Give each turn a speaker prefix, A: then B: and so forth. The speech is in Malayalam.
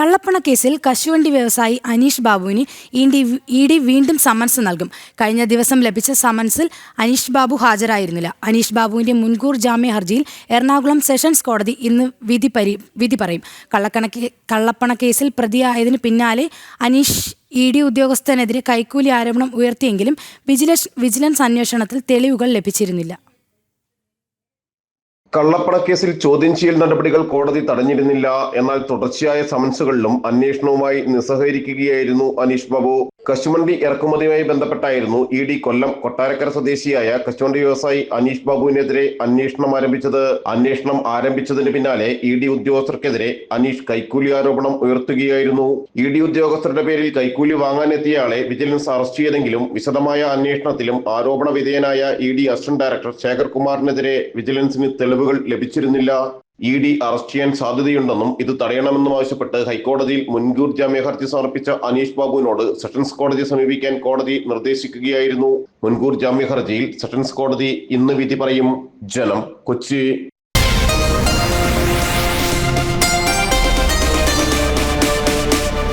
A: കള്ളപ്പണ കേസിൽ കശുവണ്ടി വ്യവസായി അനീഷ് ബാബുവിന് ഇ ഡി വീണ്ടും സമൻസ് നൽകും. കഴിഞ്ഞ ദിവസം ലഭിച്ച സമൻസിൽ അനീഷ് ബാബു ഹാജരായിരുന്നില്ല. അനീഷ് ബാബുവിന്റെ മുൻകൂർ ജാമ്യ ഹർജിയിൽ എറണാകുളം സെഷൻസ് കോടതി ഇന്ന് വിധി പരി വിധി പറയും. കള്ളക്കണക്ക് കള്ളപ്പണക്കേസിൽ പ്രതിയായതിനു പിന്നാലെ അനീഷ് ഇ ഡി ഉദ്യോഗസ്ഥനെതിരെ കൈക്കൂലി ആരോപണം ഉയർത്തിയെങ്കിലും വിജിലൻസ് വിജിലൻസ് അന്വേഷണത്തിൽ തെളിവുകൾ ലഭിച്ചിരുന്നില്ല.
B: കള്ളപ്പണക്കേസിൽ ചോദ്യം ചെയ്യൽ നടപടികൾ കോടതി തടഞ്ഞിരുന്നില്ല. എന്നാൽ തുടർച്ചയായ സമൻസുകളിലും അന്വേഷണവുമായി നിസ്സഹകരിക്കുകയായിരുന്നു അനീഷ് ബാബു. കശുവണ്ടി ഇറക്കുമതിയുമായി ബന്ധപ്പെട്ടായിരുന്നു ഇ ഡി കൊല്ലം കൊട്ടാരക്കര സ്വദേശിയായ കശുമണ്ടി വ്യവസായി അനീഷ് ബാബുവിനെതിരെ അന്വേഷണം ആരംഭിച്ചത്. അന്വേഷണം ആരംഭിച്ചതിന് പിന്നാലെ ഇ ഡി ഉദ്യോഗസ്ഥർക്കെതിരെ അനീഷ് കൈക്കൂലി ആരോപണം ഉയർത്തുകയായിരുന്നു. ഇ ഡി ഉദ്യോഗസ്ഥരുടെ പേരിൽ കൈക്കൂലി വാങ്ങാനെത്തിയയാളെ വിജിലൻസ് അറസ്റ്റ് ചെയ്തെങ്കിലും വിശദമായ അന്വേഷണത്തിലും ആരോപണ വിധേയനായ E D assistant director Shekhar കുമാറിനെതിരെ വിജിലൻസിന് തെളിവുകൾ ലഭിച്ചിരുന്നില്ല. ഇ ഡി അറസ്റ്റ് ചെയ്യാൻ സാധ്യതയുണ്ടെന്നും ഇത് തടയണമെന്നും ആവശ്യപ്പെട്ട് ഹൈക്കോടതിയിൽ മുൻകൂർ ജാമ്യ ഹർജി സമർപ്പിച്ച അനീഷ് ബാബുവിനോട് സെഷൻസ് കോടതിയെ സമീപിക്കാൻ കോടതി നിർദ്ദേശിക്കുകയായിരുന്നു. മുൻകൂർ ജാമ്യ ഹർജിയിൽ സെഷൻസ് കോടതി ഇന്ന് വിധി പറയും. ജനം കൊച്ചി.